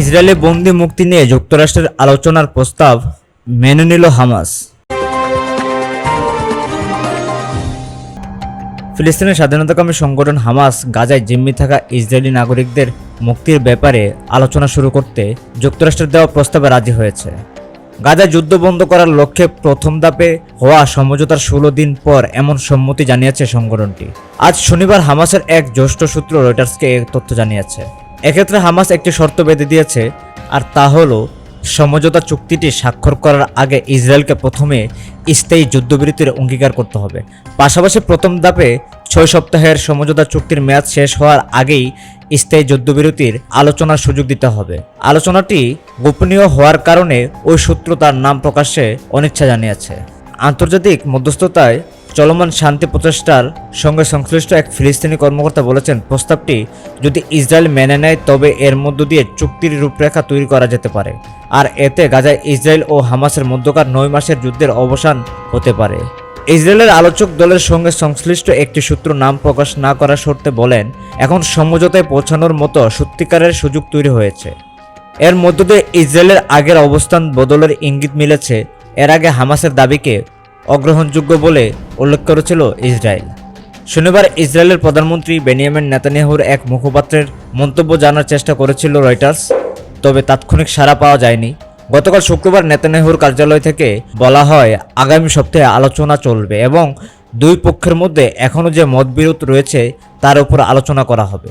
ইসরায়েলে বন্দি মুক্তি নিয়ে যুক্তরাষ্ট্রের আলোচনার প্রস্তাব মেনে নিল হামাস। ফিলিস্তিনের স্বাধীনতাকামী সংগঠন হামাস গাজায় জিম্মি থাকা ইসরায়েলি নাগরিকদের মুক্তির ব্যাপারে আলোচনা শুরু করতে যুক্তরাষ্ট্রের দেওয়া প্রস্তাবে রাজি হয়েছে। গাজায় যুদ্ধ বন্ধ করার লক্ষ্যে প্রথম ধাপে হওয়া সমঝোতার ষোলো দিন পর এমন সম্মতি জানিয়েছে সংগঠনটি। আজ শনিবার হামাসের এক জ্যেষ্ঠ সূত্র রয়টার্সকে এ তথ্য জানিয়েছে। এক্ষেত্রে হামাস একটি শর্ত বেঁধে দিয়েছে, আর তা হলো সমঝোতা চুক্তিটি স্বাক্ষর করার আগে ইসরায়েলকে প্রথমে স্থায়ী যুদ্ধবিরতির অঙ্গীকার করতে হবে। পাশাপাশি প্রথম ধাপে ছয় সপ্তাহের সমঝোতা চুক্তির মেয়াদ শেষ হওয়ার আগেই স্থায়ী যুদ্ধবিরতির আলোচনার সুযোগ দিতে হবে। আলোচনাটি গোপনীয় হওয়ার কারণে ওই সূত্র তার নাম প্রকাশে অনিচ্ছা জানিয়েছে। আন্তর্জাতিক মধ্যস্থতায় চলমান শান্তি প্রচেষ্টার সঙ্গে সংশ্লিষ্ট এক ফিলিস্তিনি কর্মকর্তা বলেছেন, প্রস্তাবটি যদি ইসরায়েল মেনে নেয়, তবে এর মধ্য দিয়ে চুক্তির রূপরেখা তৈরি করা যেতে পারে। আর এতে গাজায় ইসরায়েল ও হামাসের মধ্যকার নয় মাসের যুদ্ধের অবসান হতে পারে। ইসরায়েলের আলোচক দলের সঙ্গে সংশ্লিষ্ট একটি সূত্র নাম প্রকাশ না করার শর্তে বলেন, এখন সমঝোতায় পৌঁছানোর মতো সত্যিকারের সুযোগ তৈরি হয়েছে। এর মধ্য দিয়ে ইসরায়েলের আগের অবস্থান বদলের ইঙ্গিত মিলেছে। এর আগে হামাসের দাবিকে অগ্রহণযোগ্য বলে উল্লেখ করেছিল ইসরায়েল। শনিবার ইসরায়েলের প্রধানমন্ত্রী বেনিয়ামিন নেতানিয়াহুর এক মুখপাত্রের মন্তব্য জানার চেষ্টা করেছিল রয়টার্স, তবে তাৎক্ষণিক সাড়া পাওয়া যায়নি। গতকাল শুক্রবার নেতানিয়াহুর কার্যালয় থেকে বলা হয়, আগামী সপ্তাহে আলোচনা চলবে এবং দুই পক্ষের মধ্যে এখনও যে মতবিরোধ রয়েছে, তার উপর আলোচনা করা হবে।